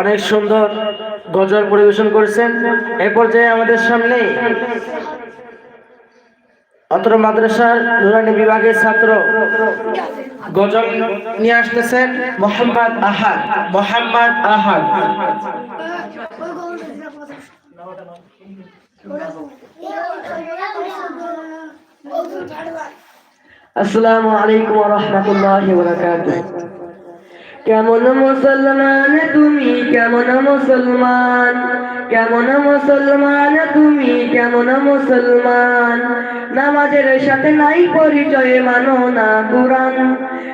অনেক সুন্দর গজল পরিবেশন করেছেন। এ পর্যায়ে আমাদের সামনে অত্র মাদ্রাসার নুরানি বিভাগের ছাত্র গজল নিয়ে আসতেছেন মোহাম্মদ আহাদ মোহাম্মদ আহাদ। আসসালামু আলাইকুম ওয়া রাহমাতুল্লাহি ওয়া বারাকাতুহু। কেমন মুসলমান তুমি? কেমন মুসলমান? কেমন মুসলমান তুমি? কেমন মুসলমান? নামাজের সাথে নাই পরিচয়ে মানো না কুরআন।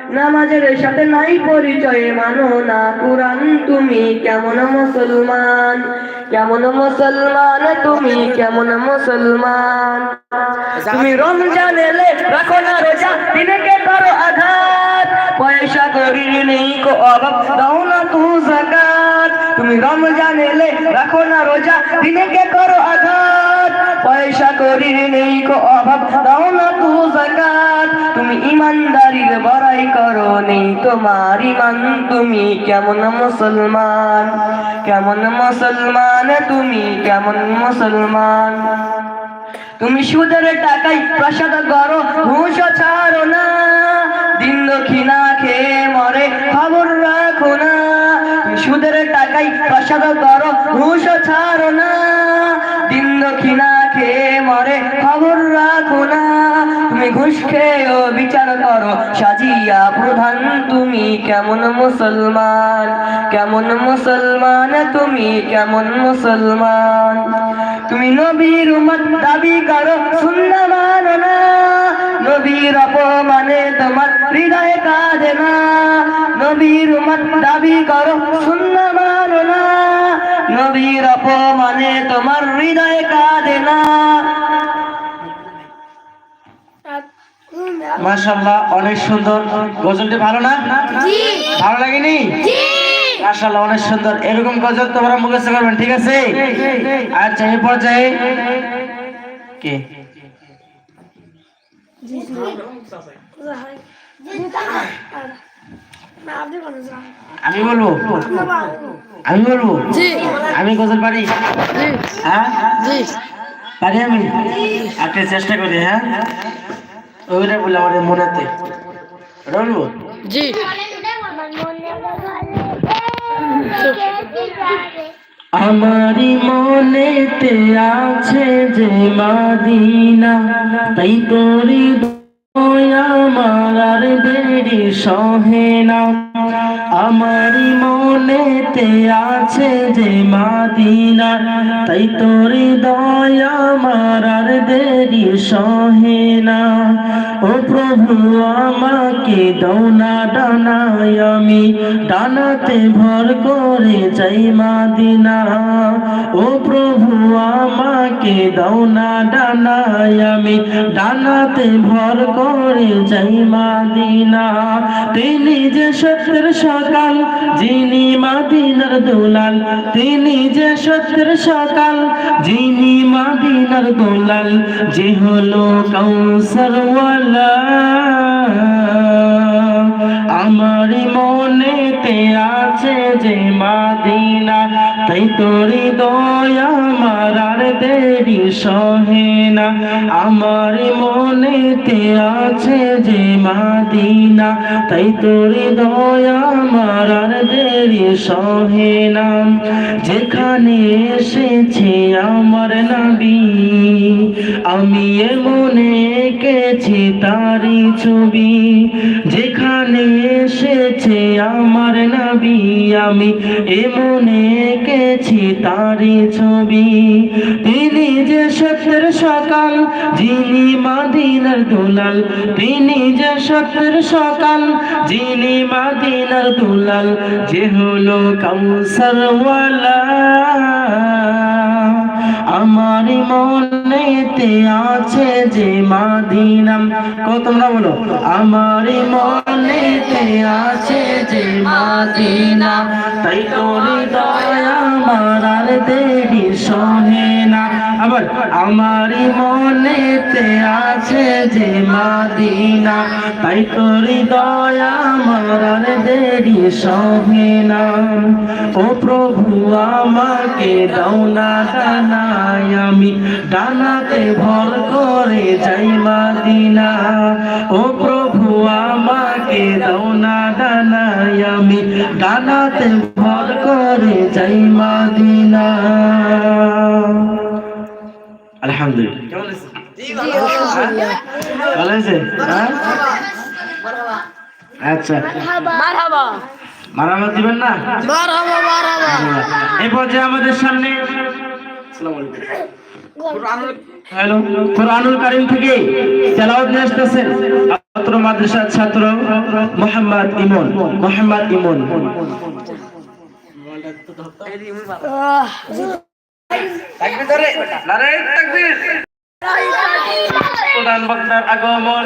নামাজের সাথে নাই পরিচয়ে মানো না কুরআন। তুমি কেমন মুসলমান? কেমন মুসলমান তুমি? কেমন মুসলমান? তুমি রমজান এলে রাখো না রোজা, দিনকে করো আঘাত পয়সা করি নেই কো অভাব, দাও না তু জাকাত। তুমি রমজান এলে রাখো না রোজা দিনকে করো আঘাত? পয়সা করি নেই কো অভাব, দাও না তু জাকাত। তুমি ইমানদারির বড়াই করো নেই তোমার ইমান। তুমি কেমন মুসলমান? কেমন মুসলমান? তুমি কেমন মুসলমান? তুমি সুদের টাকাই প্রসাদ করো ঘুষ ছাড়ো না। দক্ষিণা খেয়ে মরে, খবর রাখো না। সুদের টাকাই প্রসাদ করো, ঘুষ ছাড়ো না। দিন দক্ষিণা খেয়ে মরে, খবর রাখো না। তুমি ঘুষ খেয়েও বিচার করো, সাজিয়া প্রধান তুমি কেমন মুসলমান? কেমন মুসলমান তুমি কেমন মুসলমান? তুমি নবীর উম্মত দাবি করো শূন্য মানো না। নবীর অপমানে তোমার হৃদয় কাঁদে না। নবীর উম্মত দাবি করো শূন্য মানো না। নবীর অপমানে তোমার হৃদয় কাঁদে না। মাশাআল্লাহ অনেক সুন্দর। গজলটি ভালো না? ভালো লাগেনি? মাশাআল্লাহ অনেক সুন্দর। এরকম গজল তোমরা মুখস্থ করবেন ঠিক আছে? আচ্ছা এই পর্যায়ে কে? আমি বলব আমি বলব আমি গজল পারি হ্যাঁ পারি আমি একটা চেষ্টা করি হ্যাঁ ওইটা বলে আমাদের মনেতে বলব জি আমারি মনেতে আছে যে মাদিনা তাই তোরি আমার দেরি সহে না। আমারি মনেতে আছে যে মাদিনা, তাই তোরি দয়া আমার দেরি সহে না। ও প্রভু, আমাকে দৌনা ডানায় আমি, ডানাতে ভর করে যাই মাদিনা। ও প্রভু, আমাকে দৌনা ডানায় আমি, ডানাতে ভর করে যাই মাদিনা। তিনি যে সত্যের সকাল, যিনি মাদিনার দোলাল। তিনি যে সত্যের সকাল, যিনি মাদিনার দোলাল। যে হলো কৌসরওয়ালা আমার মনেতে আছে যে মাদিনা। তাই তোরি দয়া আমার আর দেরি সহে না। আমার মনেতে আছে যে মাদিনা। তাই তোরি দয়া আমার আর দেরি সহে না। যেখানে এসেছে আমার নবী, আমি মনে এঁকেছি তারি ছবি। যেখানে এসেছে আমার নবী, আমি এ মনে এঁকেছি তারি ছবি। তিনি যে সত্যের সকাল, যিনি মাদিনার দুলাল। তিনি যে সত্যের সকাল, যিনি মাদিনার দুলাল। যে হলো কাউসারওয়ালা। আমার মনেতে আছে যে মাদিনাম কত তোমরা বলো? আমার মনেতে আছে যে মাদিনা, তাই তোর দয়া আমার আর সহে না। আবার আমারই মনেতে আছে যে মাদিনা, তাই তোরি দয়া আমার আর দেরি সবে না। ও প্রভু, আমাকে দাও না আমি, ডানাতে ভর করে যাই মাদিনা। ও প্রভু আমাকে দাও না ডানায় আমি। ডানাতে ভর করে যাই মাদিনা। আলহামদুলিল্লাহ। কেমন হয়েছে হ্যাঁ? আচ্ছা। দিবেন না? মারহাবা পর্যায়ে আমাদের সামনে হ্যালো কোরআনুল কারীম থেকে তেলাওয়াত নিয়ে আসতেছেন ছাত্র মাদ্রাসার ছাত্র মোহাম্মদ ইমন মোহাম্মদ ইমন। প্রধান বক্তার আগমন।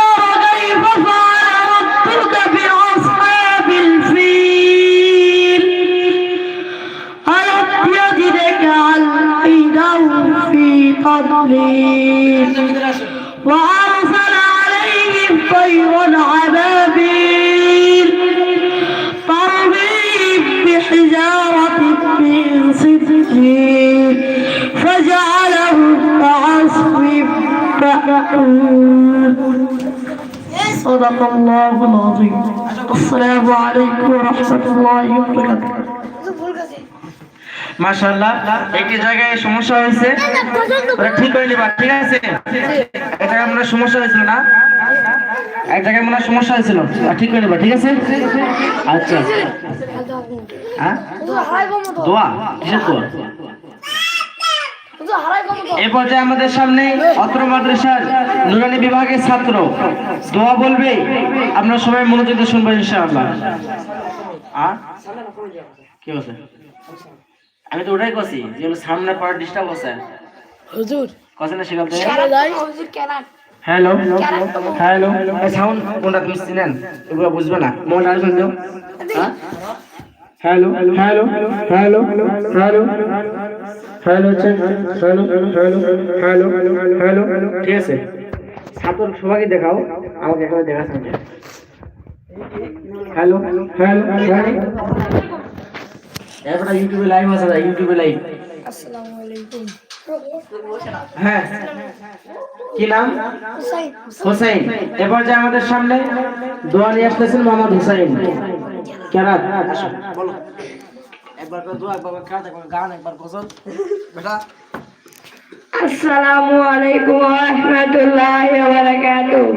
تضليل وأرسل عليهم طيرا عبابيل ترميهم بحجارة من سجيل فجعلهم كعصف مأكول صدق الله العظيم. السلام عليكم ورحمة الله وبركاته. মাশাআল্লাহ, একটি জায়গায় সমস্যা হয়েছে। ওটা ঠিক করে নিবা, ঠিক আছে? এক জায়গায় মনে সমস্যা হয়েছিল না? এক জায়গায় মনে সমস্যা হয়েছিল। ঠিক করে নিবা, ঠিক আছে? আচ্ছা। হ্যাঁ? দোয়া কিসের দোয়া। এই পর্যায়ে আমাদের সামনে অত্র মাদ্রাসার নুরানি বিভাগের ছাত্র, দোয়া বলবে। আপনারা সবাই মনোযোগ দিয়ে শুনবেন ইনশাআল্লাহ। আর? কি বলছে আমি তো ওটাই কছি যে হলো সামনে পড়া ডিস্টার্ব হচ্ছে হুজুর কছে না শিখাতে হুজুর কেন হ্যালো হ্যালো সাউন্ড কোনটা তুমি চিনেন এগুলো বুঝবে না মন আর শুনছো hello hello hello hello hello hello hello hello hello ঠিক আছে ছাত্র সবাইকে দেখাও আমাকে এখানে দেখাচ্ছে হ্যালো হ্যালো হ্যালো এবারে ইউটিউবে লাইভ আছে না ইউটিউবে লাইভ আসসালামু আলাইকুম। হ্যাঁ, হ্যাঁ, হ্যাঁ, হ্যাঁ। কি নাম? হোসাইন। এবার যে আমাদের সামনে দোয়া নিয়ে আসতেছেন মোহাম্মদ হোসাইন। কেরাত। বলো একবার দোয়া একবার কাজ একবার গান একবার গজল বেটা আসসালামু আলাইকুম ওয়া রাহমাতুল্লাহি ওয়া বারাকাতুহু।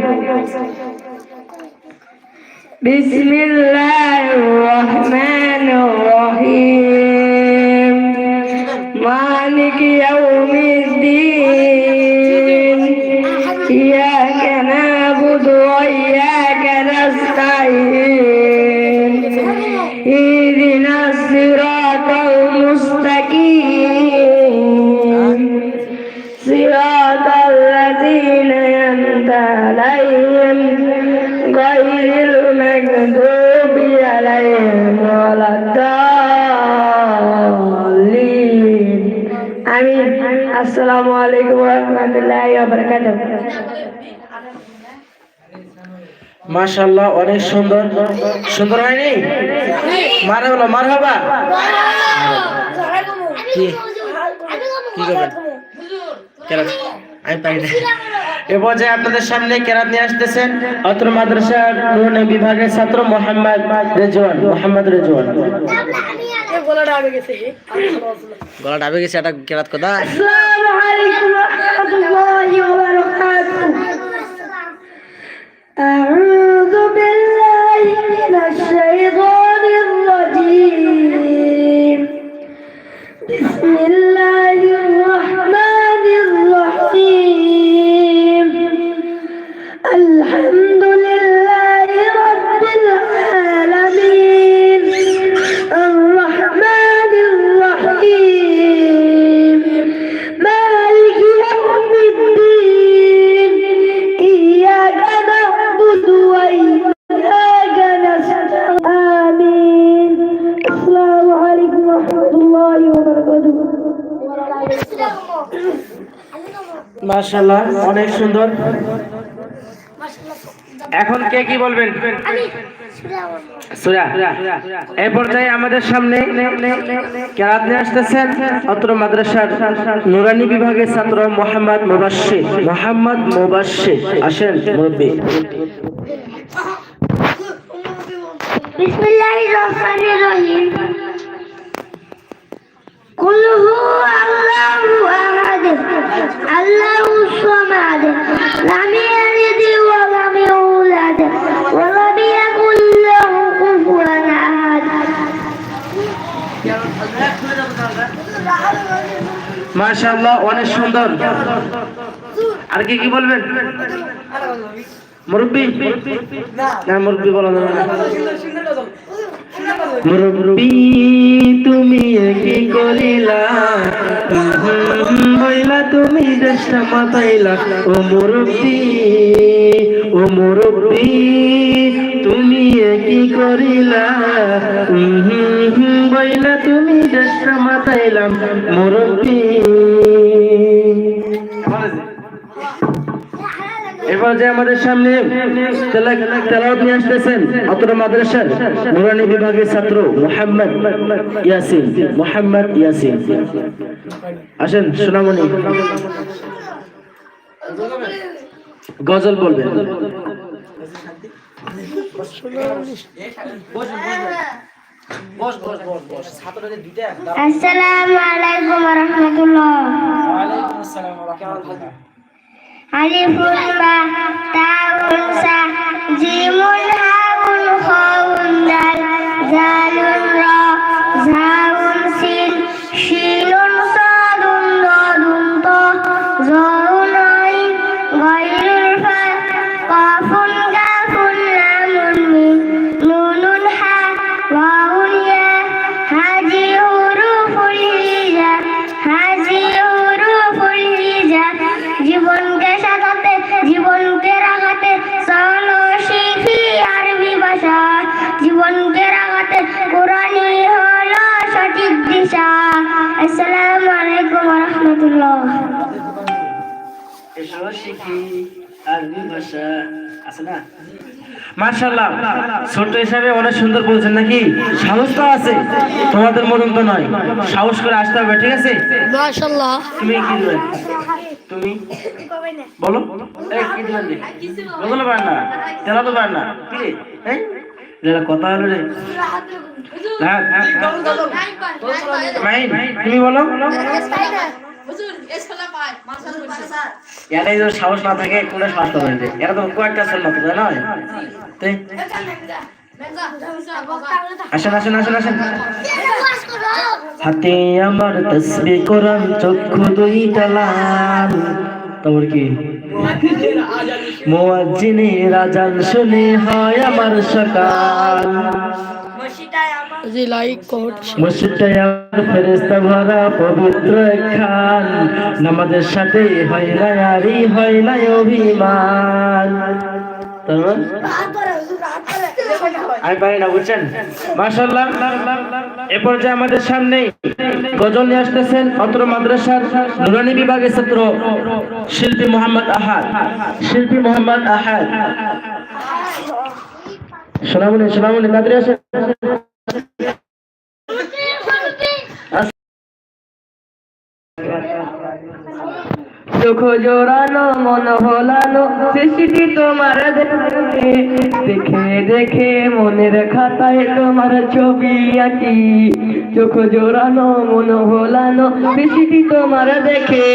بسم الله الرحمن الرحيم مالك يوم الدين إياك نعبد وإياك نستعين اهدنا الصراط المستقيم صراط الذين মাশাল্লাহ অনেক সুন্দর। সুন্দর হয়নি? মার হলো মার হবা কি আমি পাই না। এ পর্যায়ে আপনাদের সামনে কেরাত নিয়ে আসতেছেন অত্র মাদ্রাসা নুরুন বিভাগের ছাত্র মোহাম্মদ রেজওয়ান মোহাম্মদ রেজওয়ান। গলা ডাবে গেছে। গলা ডাবে গেছে এটা কেরাত কথা আসসালামু আলাইকুম। মাশাআল্লাহ অনেক সুন্দর। এখন কে কি বলবেন? সুরা এই পর্যায়ে আমাদের সামনে কেরাত নিয়ে আসতেছেন অত্র মাদ্রাসার নুরানি বিভাগের ছাত্র মোহাম্মদ মোবাশে মোহাম্মদ মোবাশে আসেন মুরব্বী। বিসমিল্লাহির রহমানির রহিম। কুলহু আল্লাহু আহাদ, আল্লাহু সামাদ। লাম ইয়ালিদ ওয়া লাম ইউলাদ, ওয়া লাম অনেক সুন্দর। আর কি কি বলবেন? মুরব্বি? না, মুরব্বি বলা না। তুমি কি করিলা হইলা তুমি দেশটা মাতাইলা। ও মুরব্বী ও মুরব্বী, তুমি কি করিলা বইলা তুমি দেশটা মাতাইলাম মুরব্বী এবার যে আমাদের সামনে তেলাওয়াত নিয়ে আসতেছেন আতরা মাদ্রাসার নুরানি বিভাগের ছাত্র মোহাম্মদ ইয়াসিন মোহাম্মদ ইয়াসিন। আসেন সোনামণি। গজল বলবেন। আসসালামু আলাইকুম ওয়া রাহমাতুল্লাহ। ওয়া আলাইকুম আসসালাম ওয়া রাহমাতুল্লাহ। আলিফুন বা তাউন সা জিমুন হাউন খাউন দাল মার্শাল্লাহ ছোট হিসাবে অনেক সুন্দর বলছেন নাকি? সাহস তো আছে তোমাদের মতন তো নয়। সাহস করে আসতে হবে ঠিক আছে? তুমি কি দিবেন? তুমি? বলো। এই কি দিবেন বলো না পার না তেলা তো পার না কি এই যেটা কথা হলো রে। হ্যাঁ, হ্যাঁ, হ্যাঁ। তুমি বলো। এরাই যদি সাহস না থাকে কোনো সাহস পাবে না এরা তো কয়েকটা তাই নয় আসেন আসেন আসেন আসেন। হাতে আমার তসবি কোরআন চক্ষু দুইটা লাল তারপর কি? মুয়াজ্জিনের আজান শুনে। হয় আমার সকাল। পবিত্র খান না বুঝছেন? মাশাল্লাহ এ পর্যায়ে আমাদের সামনে গজল নিয়ে আসতেছেন অত্র মাদ্রাসার নুরানি বিভাগের ছাত্র শিল্পী মোহাম্মদ আহাদ। শিল্পী মোহাম্মদ আহাদ। সোনামণি সোনামণি তাড়াতাড়ি আসেন। চোখ জোড়ানো মন ভোলানো সৃষ্টি তোমার দেখে। দেখে দেখে মনের খাতায় তোমার ছবি আঁকি। চোখ জোড়ানো মন ভোলানো সৃষ্টি তোমার দেখে।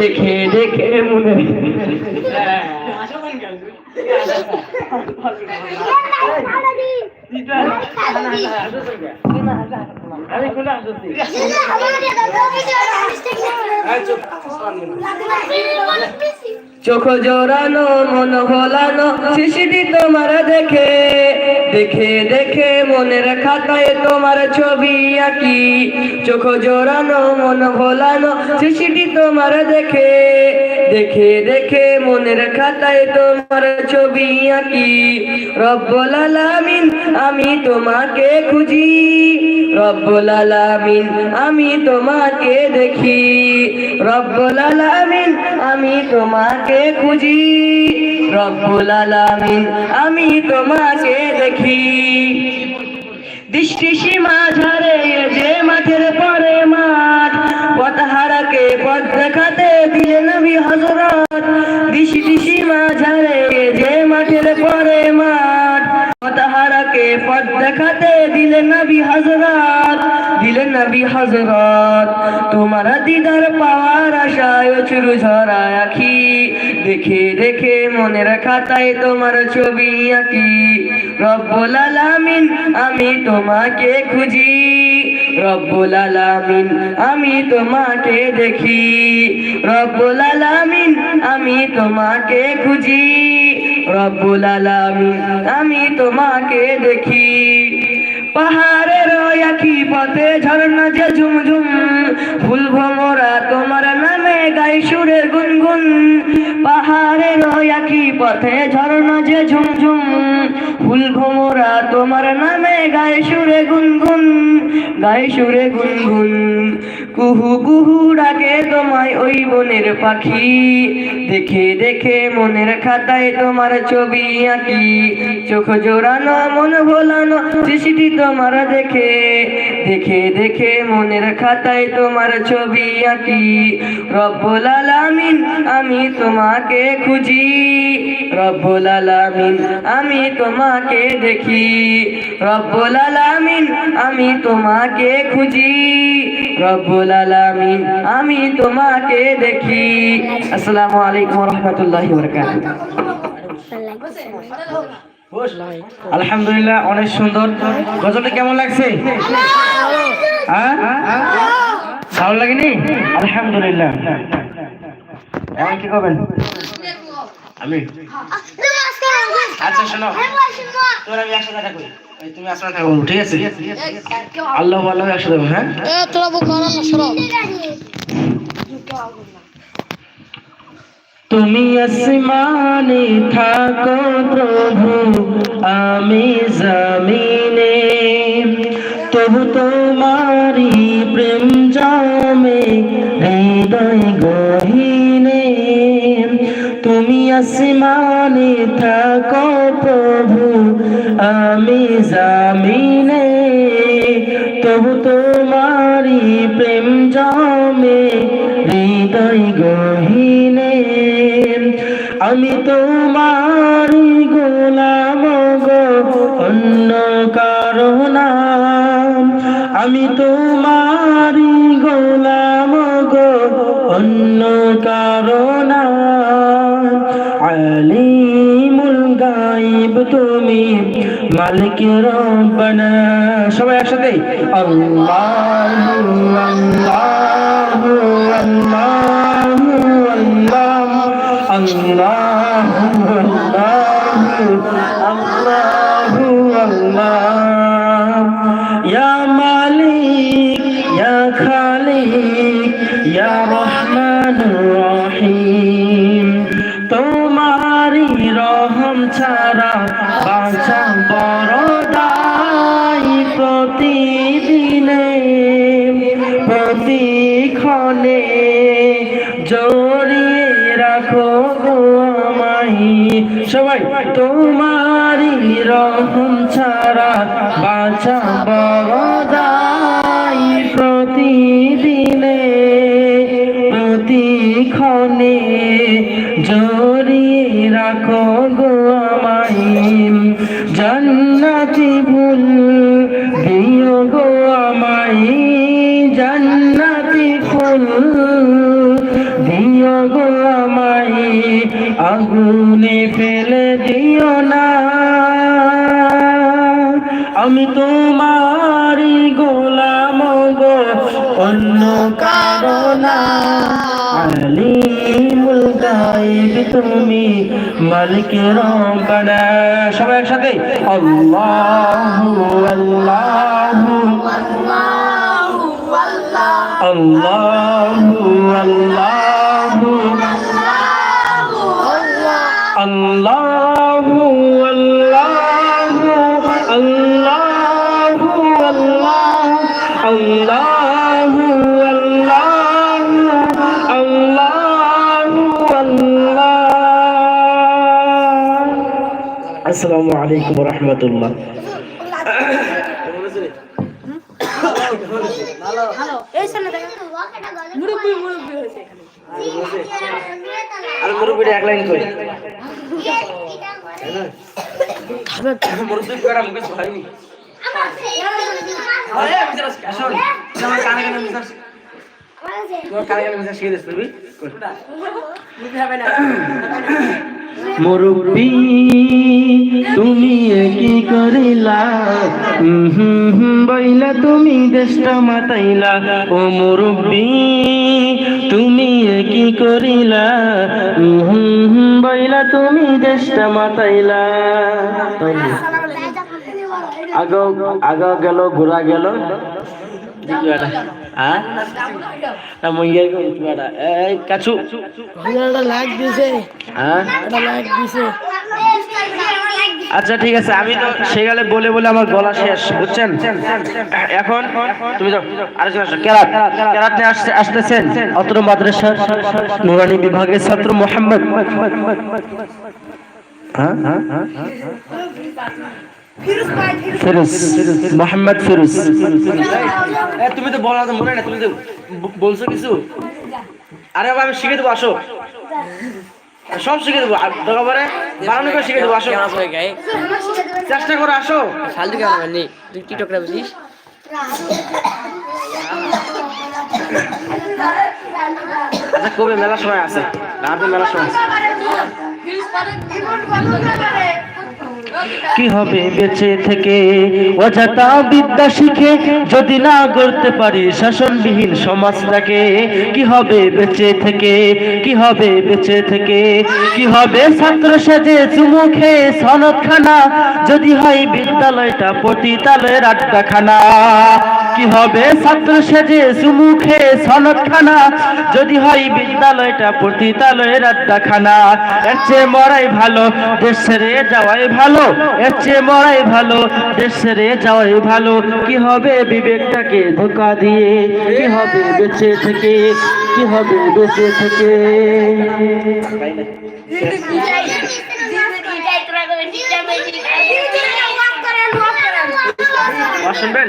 দেখে দেখে মনে চোখ জোড়ানো, মন ভোলানো সৃষ্টি তোমার দেখে দেখে দেখে মনের খাতায় তোমার ছবি আঁকি। চোখ জোড়ানো, মন ভোলানো সৃষ্টি তোমার দেখে দেখে দেখে মনের খাতায় তোমার ছবি আঁকি। রব্বুল আলামিন, আমি তোমাকে খুঁজি। রব্বুল আলামিন, আমি তোমাকে দেখি। রব্বুল আলামিন, আমি তোমাকে খুঁজি। রব্বুল আলামিন, আমি তোমাকে দেখি। দৃষ্টি সীমা ঝরে পথ দেখাতে দিলে নবী হজরত দিলে নবী হজরত তোমার দিদার পাওয়ার আশায় চুরু ঝরা আখি। দেখে দেখে মনের খাতায় তোমার ছবি আঁকি। রব্বুল আলামিন, আমি তোমাকে খুঁজি। রব্বুল আলামিন, আমি তোমাকে দেখি। রব্বুল আলামিন, আমি তোমাকে খুঁজি। আমি তোমাকে দেখি। পাহাড়ের আখি পথে ঝর্ণা যে ঝুমঝুম, ফুল ভমরা তোমার নামে গাই সুরে গুনগুন। পাহাড়ের আখি পথে ঝর্ণা যে ঝুমঝুম, ফুল ভমরা তোমার নামে গায়ে সুরে গুনগুন। গায়ে সুরে গুনগুন, কুহু কুহু ডাকে তোমায় ওই বনের পাখি। দেখে দেখে মনের খাতায় তোমার ছবি আঁকি। চোখ জোড়ানো, মন ভোলানো সৃষ্টি তোমার দেখে। দেখে দেখে মনের খাতায় তোমার ছবি আঁকি। রব্বুল আলামিন, আমি তোমাকে খুঁজি। রব্বুল আলামিন, আমি তোমাকে দেখি। রব্বুল আলামিন, আমি তোমাকে খুঁজি। রব্বুল আলামিন, আমি তোমাকে দেখি। আসসালামু আলাইকুম রহমতুল্লাহি আলহামদুলিল্লাহ অনেক সুন্দর। গজলটা কেমন লাগছে? হ্যাঁ? ভালো লাগেনি? আলহামদুলিল্লাহ। এখন কি করবেন? আমি। আচ্ছা শোনো। তোর আমি একসাথে থাকব। এই তুমি থাকব ঠিক আছে? আল্লাহ আল্লাহ হ্যাঁ? তোরা করা। তুমি আসমানে থাকো প্রভু। আমি জমিনে, তবু তোমারি প্রেম জমে, হৃদয় গহিনে। তুমি আসমানে থাকো প্রভু, আমি জমিনে। তবু তোমারি প্রেম জমে, হৃদয় গহিনে। আমি তোমারি আমি তোমারি গোলাম গো, অন্য কারণ আলিমুল গাইব তুমি, মালিক রব্বানা। সবাই একসাথে আল্লাহু আল্লাহু আল্লাহু, আল্লাহ আল্লাহু রহম ছাড়া বাঁচা বড় আমি তোমারি গোলাম গো অন্য কারণ আলিমুল তুমি মালিকের কানা সবাই একসাথে। আল্লাহু আল্লাহু। আলাইকুম রহমতুল্লাহ। আর মুরব্বীটা এক লাইন কই? মুরব্বী করা মুখে আমার কানে কানে মিশাস শিখে দিস তুমি মুরব্বী তুমি কি করিলা? হুম হুম হুম বইলা তুমি দেশটা মাতাইলা। ও মুরব্বী তুমি কি করিলা? হুম হুম হুম বইলা তুমি দেশটা মাতাইলা। আগ আগ গেল ঘোরা গেল। হ্যাঁ? কাছু। লাইক দিছে। হ্যাঁ? লাইক দিছে। আচ্ছা ঠিক আছে। আমি তো সেগালে বলে বলে আমার গলা শেষ বুঝছেন? এখন তুমি কেরাত। কেরাত নিয়ে আসতে আসতেছেন। অত্র মাদ্রাসার নুরানি বিভাগের ছাত্র মোহাম্মদ। হ্যাঁ হ্যাঁ হ্যাঁ? ফিরোজ মোহাম্মদ ফিরোজ। এ, তুমি তো বলা তো মনে না তুমি তো বলছো কিছু? আরে বাবা আমি শিখে দেবো আসো। সব শিখে দেবো দরকার পড়ে বানানো করে শিখে দেবো আসো। চেষ্টা করে আসো। কেন নেই তুই টিকটকটা বুঝিস? আচ্ছা কবে মেলার সময় আছে? রাতে মেলার সময় আছে। কি হবে বেঁচে থেকে? অযথা বিদ্যা শিখে যদি না করতে পারি শাসনবিহীন সমাজটাকে, কি হবে বেঁচে থেকে? কি হবে বেঁচে থেকে? কি হবে ছাত্র সাজে চুমুখে সনদখানা? যদি হয় বিদ্যালয়টা পতিতালয়ের আড্ডাখানা। কি হবে? ছাত্র সেজে চুমুখে সনদখানা। যদি হয় বিদ্যালয়টা পতিতালয়ের আড্ডাখানা। এর চেয়ে মরাই ভালো দেশ ছেড়ে যাওয়াই ভালো। এর চেয়ে মরাই ভালো দেশ ছেড়ে যাওয়াই ভালো। কি হবে বিবেকটাকে ধোকা দিয়ে? কি হবে বেঁচে থেকে? কি হবে বেঁচে থেকে? শুনবেন